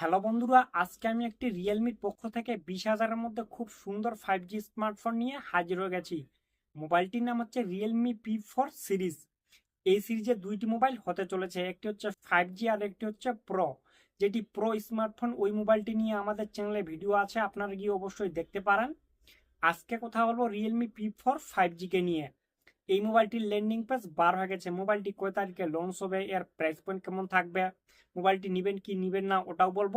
Hello বন্ধুরা, আজকে আমি একটি রিয়েলমির পক্ষ থেকে বিশ হাজারের মধ্যে খুব সুন্দর ফাইভ জি স্মার্টফোন নিয়ে হাজির হয়ে গেছি। মোবাইলটির নাম হচ্ছে রিয়েলমি পি ফোর সিরিজ এই সিরিজে দুইটি মোবাইল হতে চলেছে, একটি হচ্ছে ফাইভ জি আর একটি হচ্ছে প্রো যেটি প্রো স্মার্টফোন ওই মোবাইলটি নিয়ে আমাদের চ্যানেলে ভিডিও আছে, আপনারা গিয়ে অবশ্যই দেখতে পারেন। আজকে কথা বলব Realme P four five GK নিয়ে। এই মোবাইলটির ল্যান্ডিং পেজ বার হয়ে গেছে। মোবাইলটি কয় তারিখে লঞ্চ হবে, এর প্রাইস পয়েন্ট কেমন থাকবে, মোবাইলটি নেবেন কি নেবেন না, ওটাও বলব।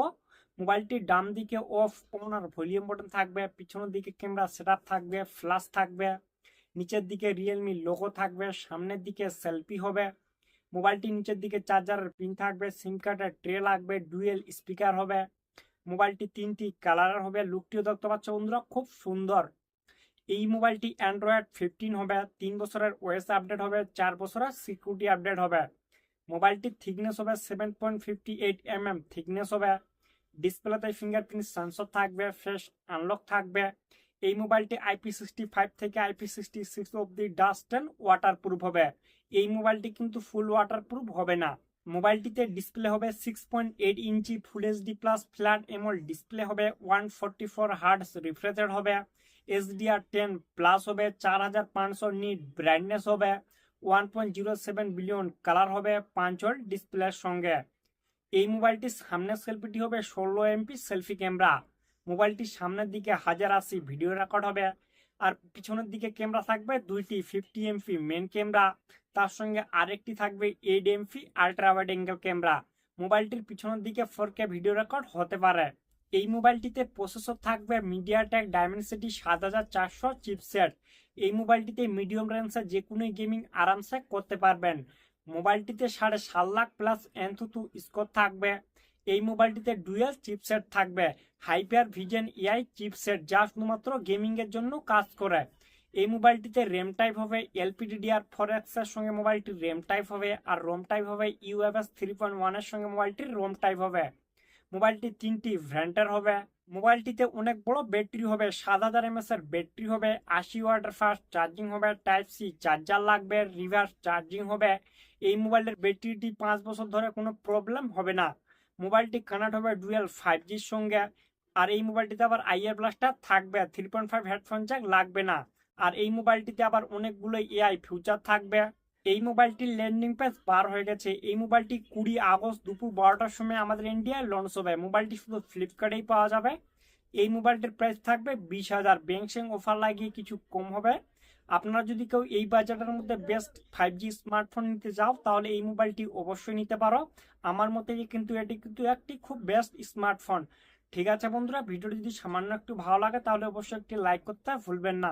মোবাইলটির ডান দিকে অফ অন আর ভলিউম বাটন থাকবে, পিছনের দিকে ক্যামেরা সেটআপ থাকবে ফ্ল্যাশ থাকবে, নিচের দিকে রিয়েলমি লোগো থাকবে, সামনের দিকে সেলফি হবে, মোবাইলটি নিচের দিকে চার্জারের পিন থাকবে সিম কার্ডের ট্রে লাগবে ডুয়েল স্পিকার হবে, মোবাইলটি তিনটি কালারের হবে, লুকটিও দেখতে পাচ্ছ বন্ধুরা, খুব সুন্দর। এই মোবাইলটি অ্যান্ড্রয়েড ফিফটিন হবে, তিন বছরের ওয়েস আপডেট হবে, চার বছরের সিকিউরিটি আপডেট হবে। মোবাইলটির থিকনেস হবে seven point fifty eight M M thickness হবে। ডিসপ্লেতে ফিঙ্গারপ্রিন্ট সেন্সর থাকবে ফেস আনলক থাকবে। এই মোবাইলটি আইপি সিক্সটি ফাইভ থেকে আইপি সিক্সটি সিক্স অব্দি ডাস্ট অ্যান্ড ওয়াটার প্রুফ হবে। এই মোবাইলটি কিন্তু ফুল ওয়াটার প্রুফ হবে না। মোবাইলটিতে ডিসপ্লে হবে six point eight inch full HD plus flat AMOLED display হবে one forty four hertz refresher হবে এসডিআর টেন প্লাস হবে চার হাজার পাঁচশো নিট ব্রাইটনেস হবে one point zero seven billion colour হবে পাঁচল ডিসপ্লের সঙ্গে। এই মোবাইলটির সামনের সেলফিটি হবে ষোলো এমপি সেলফি ক্যামেরা মোবাইলটির সামনের দিকে হাজার আশি ভিডিও রেকর্ড হবে। আর পিছনের দিকে ক্যামেরা থাকবে দুইটি ফিফটি এমপি মেন ক্যামেরা তার সঙ্গে আরেকটি থাকবে eight MP ultra wide angle camera মোবাইলটির পিছনের দিকে ফোর কে ভিডিও রেকর্ড হতে পারে। এই মোবাইলটিতে প্রসেসর থাকবে মিডিয়াটেক ডায়মেনসিটি সাত হাজার চারশো চিপসেট এই মোবাইলটিতে মিডিয়াম রেঞ্জে যে কোনো গেমিং আরামসে করতে পারবেন। মোবাইলটিতে সাড়ে সাত লাখ প্লাস এনথুতু স্কোর থাকবে। এই মোবাইলটিতে ডুয়েল চিপসেট থাকবে। হাইপার ভিজেন এআই চিপসেট যা শুধুমাত্র গেমিংয়ের জন্য কাজ করে। এই মোবাইলটিতে র্যাম টাইপ হবে, এলপিডিডিআর ফোর এক্সের সঙ্গে মোবাইলটির র্যাম টাইপ হবে আর রোম টাইপ হবে ইউএফএস থ্রি পয়েন্ট ওয়ানের সঙ্গে মোবাইলটির রোম টাইপ হবে। মোবাইলটি তিনটি ভ্যান্টার হবে। মোবাইলটিতে অনেক বড় ব্যাটারি হবে, সাত হাজার এমএস এর ব্যাটারি হবে, আশি ওয়াটের ফাস্ট চার্জিং হবে টাইপ সি চার্জার লাগবে রিভার্স চার্জিং হবে। এই মোবাইলের ব্যাটারিটি পাঁচ বছর ধরে কোনো প্রবলেম হবে না। মোবাইলটি কানেক্ট হবে ডুয়েল ফাইভ জির সঙ্গে। আর এই মোবাইলটিতে আবার আইয়ার ব্লাস্টার থাকবে three point five headphone jack লাগবে না। আর এই মোবাইলটিতে আবার অনেকগুলো এআই ফিউচার থাকবে। এই মোবাইলটির ল্যান্ডিং পেজ বার হয়ে গেছে। এই মোবাইলটি কুড়ি আগস্ট দুপুর বারোটার সময় আমাদের ইন্ডিয়ায় লঞ্চ হবে। মোবাইলটি শুধু ফ্লিপকার্টেই পাওয়া যাবে। এই মোবাইলটির প্রাইস থাকবে বিশ হাজার। ব্যাংক স্যাং অফার লাগিয়ে কিছু কম হবে। আপনারা যদি কেউ এই বাজেটের মধ্যে বেস্ট ফাইভ জি স্মার্টফোন নিতে যাও তাহলে এই মোবাইলটি অবশ্যই নিতে পারো। আমার মতে কিন্তু এটি কিন্তু একটি খুব বেস্ট স্মার্টফোন ঠিক আছে বন্ধুরা, ভিডিওটি যদি সামান্য একটু ভালো লাগে, তাহলে অবশ্যই একটি লাইক করতে ভুলবেন না।